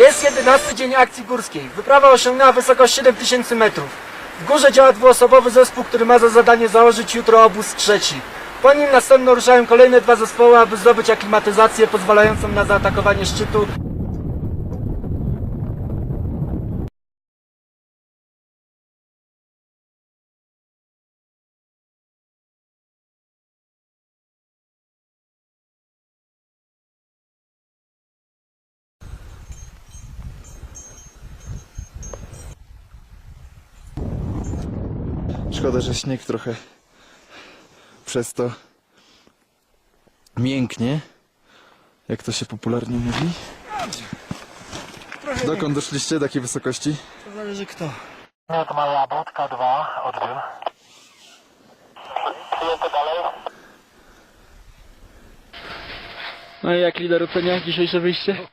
Jest 11 dzień akcji górskiej. Wyprawa osiągnęła wysokość 7000 metrów. W górze działa dwuosobowy zespół, który ma za zadanie założyć jutro obóz trzeci. Po nim następnie ruszają kolejne dwa zespoły, aby zdobyć aklimatyzację pozwalającą na zaatakowanie szczytu. Szkoda, że śnieg trochę przez to mięknie, jak to się popularnie mówi. Dokąd doszliście do takiej wysokości? To zależy kto. Minut mała budka 2, odbiór. Przyjęty dalej. No i jak lider ocenia dzisiejsze wyjście?